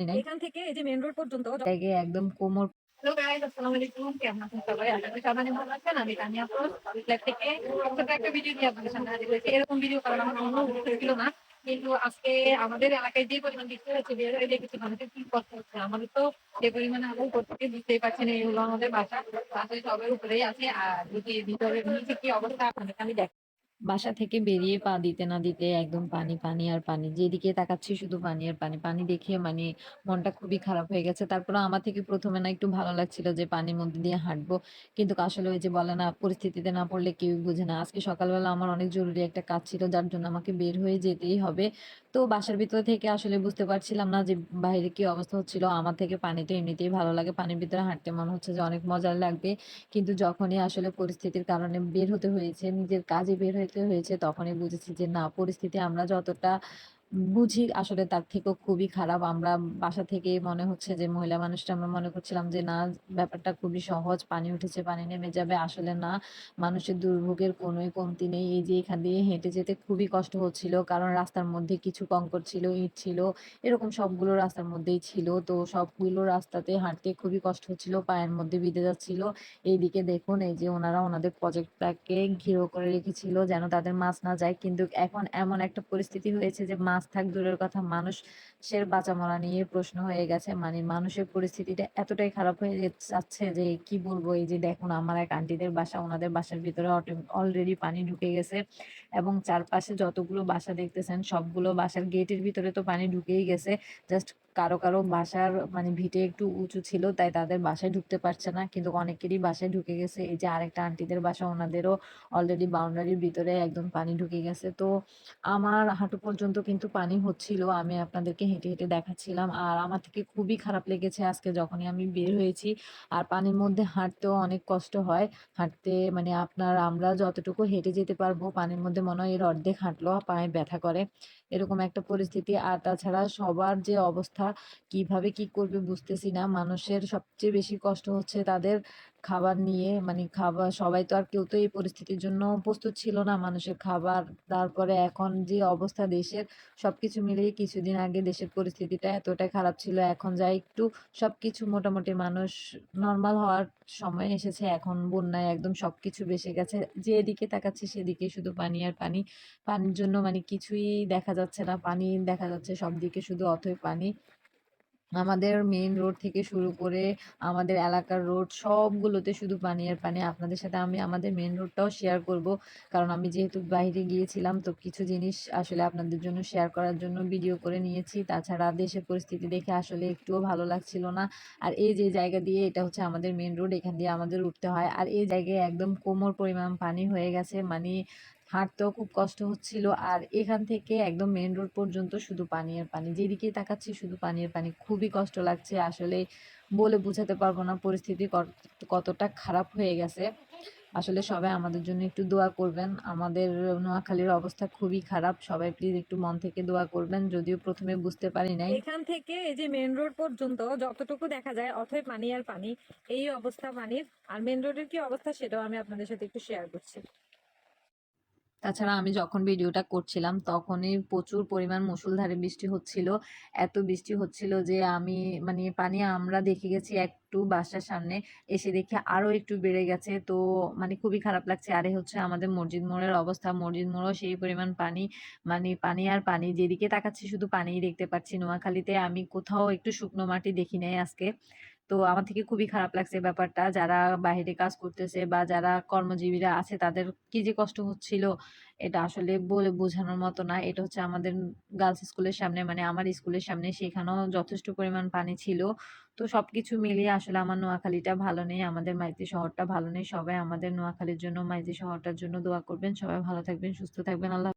এখান থেকে এই যে মেন রোড পর্যন্ত একদম কোমর হ্যালো গাইস আসসালামু আলাইকুম। কেমন আছেন সবাই? আশা করি সবাই ভালো আছেন। আমি তানিয়া আফরোজ। ফ্ল্যাট থেকে ছোট একটা ভিডিও নিয়ে আপনাদের সামনে হাজির হয়েছি। এরকম ভিডিও করার আমার কোনো উদ্দেশ্য ছিল না। কিন্তু আজকে আমাদের এলাকায় যে পরিমাণ বৃষ্টি হচ্ছে বের হয়ে দেখেছি মানুষের কি কষ্ট হচ্ছে। আমাদের তো যে পরিমাণে আগুন করতে বুঝতেই পারছেন এইগুলো আমাদের বাসা। বাসায় সবের উপরেই আছে। আর যদি ভিতরে নিচে কি অবস্থা আপনাদেরকে আমি দেখ বাসা থেকে বেরিয়ে পা দিতে না দিতে একদম পানি পানি আর পানি। যেদিকে তাকাচ্ছি শুধু পানি আর পানি। পানি দেখে মানে মনটা খুবই খারাপ হয়ে গেছে। তারপরে আমার থেকে প্রথমে না একটু ভালো লাগছিল যে পানির মধ্যে দিয়ে হাঁটবো। কিন্তু আসলে ওই যে বলে না, পরিস্থিতিতে না পড়লে কেউ বুঝে না। আজকে সকালবেলা আমার অনেক জরুরি একটা কাজ ছিল, যার জন্য আমাকে বের হয়ে যেতেই হবে। তো বাসার ভিতরে থেকে আসলে বুঝতে পারছিলাম না যে বাইরে কি অবস্থা হচ্ছিল। আমার থেকে পানি তো এমনিতেই ভালো লাগে। পানির ভিতরে হাঁটতে মনে হচ্ছে যে অনেক মজার লাগবে। কিন্তু যখনই আসলে পরিস্থিতির কারণে বের হতে হয়েছে, নিজের কাজে বের হয়েছে তখনই বুঝেছি যে না পরিস্থিতি আমরা যতটা বুঝি আসলে তার থেকেও খুবই খারাপ। আমরা বাসা থেকে মনে হচ্ছে যে মহিলা মানুষটা, আমরা মনে করছিলাম যে না, ব্যাপারটা খুবই সহজ, পানি উঠেছে, পানি নেমে যাবে, আসলে না। মানুষের দুর্ভোগের কোনোই কমতি নেই। এই যে এখান দিয়ে হেঁটে যেতে খুবই কষ্ট হচ্ছিল, কারণ রাস্তার মধ্যে কিছু কঙ্কর ছিল, ইট ছিল, এরকম সবগুলো রাস্তার মধ্যেই ছিল। তো সবগুলো রাস্তাতে হাঁটতে খুবই কষ্ট হচ্ছিল, পায়ের মধ্যে বিঁধে যাচ্ছিল। এইদিকে দেখুন, এই যে ওনারা ওনাদের প্রজেক্টটাকে ঘিরো করে রেখেছিল, যেন তাদের মাছ না যায়। কিন্তু এখন এমন একটা পরিস্থিতি হয়েছে যে মাছ থাক, দূরের কথা, মানুষের বাঁচা মরা নিয়ে প্রশ্ন হয়ে গেছে। মানে মানুষের পরিস্থিতিটা এতটাই খারাপ হয়ে যাচ্ছে যে কি বলব? এই যে দেখুন, আমার এক আন্টিদের বাসা, ওনাদের বাসার ভিতরে অলরেডি পানি ঢুকে গেছে এবং চারপাশে যতগুলো বাসা দেখতেছেন, সবগুলো বাসার গেটের ভিতরে তো পানি ঢুকেই গেছে। জাস্ট কারও কারও বাসার মানে ভিটে একটু উঁচু ছিল, তাই তাদের বাসায় ঢুকতে পারছে না। কিন্তু অনেকেরই বাসায় ঢুকে গেছে। এই যে আরেকটা আন্টিদের বাসা, ওনাদেরও অলরেডি বাউন্ডারির ভিতরে একদম পানি ঢুকে গেছে। তো আমার হাঁটু পর্যন্ত কিন্তু পানি হচ্ছিল। আমি আপনাদেরকে হেঁটে হেঁটে দেখাচ্ছিলাম। আর আমার থেকে খুবই খারাপ লেগেছে আজকে যখনই আমি বের হয়েছি। আর পানির মধ্যে হাঁটতেও অনেক কষ্ট হয়। হাঁটতে মানে আপনার আমরা যতটুকু হেঁটে যেতে পারব, পানির মধ্যে মনে হয় এর অর্ধেক হাঁটলো পায়ে ব্যথা করে। এরকম একটা পরিস্থিতি। আর তাছাড়া সবার যে অবস্থা কীভাবে কি করবে বুঝতেছি না। মানুষের সবচেয়ে বেশি কষ্ট হচ্ছে তাদের খাবার নিয়ে মানে খাবার, সবাই তো আর কেউ তো এই পরিস্থিতির জন্য প্রস্তুত ছিল না মানুষের খাবার। তারপরে এখন যে অবস্থা দেশের, সবকিছু মিলিয়ে কিছুদিন আগে দেশের পরিস্থিতিটা এতটাই খারাপ ছিল। এখন যা একটু সবকিছু মোটামুটি মানুষ নর্মাল হওয়ার সময় এসেছে। এখন বন্যায় একদম সবকিছু বেসে গেছে। যেদিকে তাকাচ্ছে সেদিকে শুধু পানি আর পানি। পানির জন্য মানে কিছুই দেখা যাচ্ছে না। পানি দেখা যাচ্ছে সব দিকে শুধু অথই পানি। আমাদের মেইন রোড থেকে শুরু করে আমাদের এলাকার রোড সবগুলোতে শুধু পানি আর পানি। আপনাদের সাথে আমি আমাদের মেইন রোডটাও শেয়ার করব। কারণ আমি যেহেতু বাইরে গিয়েছিলাম, তো কিছু জিনিস আসলে আপনাদের জন্য শেয়ার করার জন্য ভিডিও করে নিয়েছি। তাছাড়া দেশের পরিস্থিতি দেখে আসলে একটুও ভালো লাগছিল না। আর এই যে জায়গা দিয়ে এটা হচ্ছে আমাদের মেইন রোড এখান দিয়ে আমাদের উঠতে হয়। আর এই জায়গায় একদম কোমর পরিমাণ পানি হয়ে গেছে। মানে হাঁটতেও খুব কষ্ট হচ্ছিল। আর এখান থেকে একদম মেন রোড পর্যন্ত শুধু পানি আর পানি। যেদিকে তাকাচ্ছি শুধু পানি আর পানি। খুবই কষ্ট লাগছে আসলে বলে বোঝাতে পারব না পরিস্থিতি কতটা খারাপ হয়ে গেছে। আসলে সবাই আমাদের জন্য একটু দোয়া করবেন। আমাদের নোয়াখালীর অবস্থা খুবই খারাপ। সবাই প্লিজ একটু মন থেকে দোয়া করবেন। যদিও প্রথমে বুঝতে পারি নাই। এখান থেকে এই যে মেন রোড পর্যন্ত যতটুকু দেখা যায় অথই পানি আর পানি, এই অবস্থা পানির। আর মেন রোডের কি অবস্থা সেটাও আমি আপনাদের সাথে একটু শেয়ার করছি। তাছাড়া আমি যখন ভিডিওটা করছিলাম, তখনই প্রচুর পরিমাণ মুষলধারে বৃষ্টি হচ্ছিল। এত বৃষ্টি হচ্ছিল যে আমি মানে পানি আমরা দেখে গেছি একটু বাসার সামনে, এসে দেখে আরও একটু বেড়ে গেছে। তো মানে খুবই খারাপ লাগছে। আরে হচ্ছে আমাদের মসজিদ মোড়ের অবস্থা। মসজিদ মোড়ও সেই পরিমাণ পানি মানে পানি আর পানি। যেদিকে তাকাচ্ছি শুধু পানিই দেখতে পাচ্ছি। নোয়াখালীতে আমি কোথাও একটু শুকনো মাটি দেখি নাই আজকে। তো আমার থেকে খুবই খারাপ লাগছে ব্যাপারটা। যারা বাইরে কাজ করতেছে বা যারা কর্মজীবীরা আছে, তাদের কি যে কষ্ট হচ্ছিল, এটা আসলে বলে বোঝানোর মতো না। এটা হচ্ছে আমাদের গার্লস স্কুলের সামনে মানে আমার স্কুলের সামনে সেখানেও যথেষ্ট পরিমাণ পানি ছিল। তো সব কিছু মিলিয়ে আসলে আমার নোয়াখালীটা ভালো নেই, আমাদের মাইতি শহরটা ভালো নেই। সবাই আমাদের নোয়াখালীর জন্য, মাইতি শহরটার জন্য দোয়া করবেন। সবাই ভালো থাকবেন, সুস্থ থাকবেন। আল্লাহ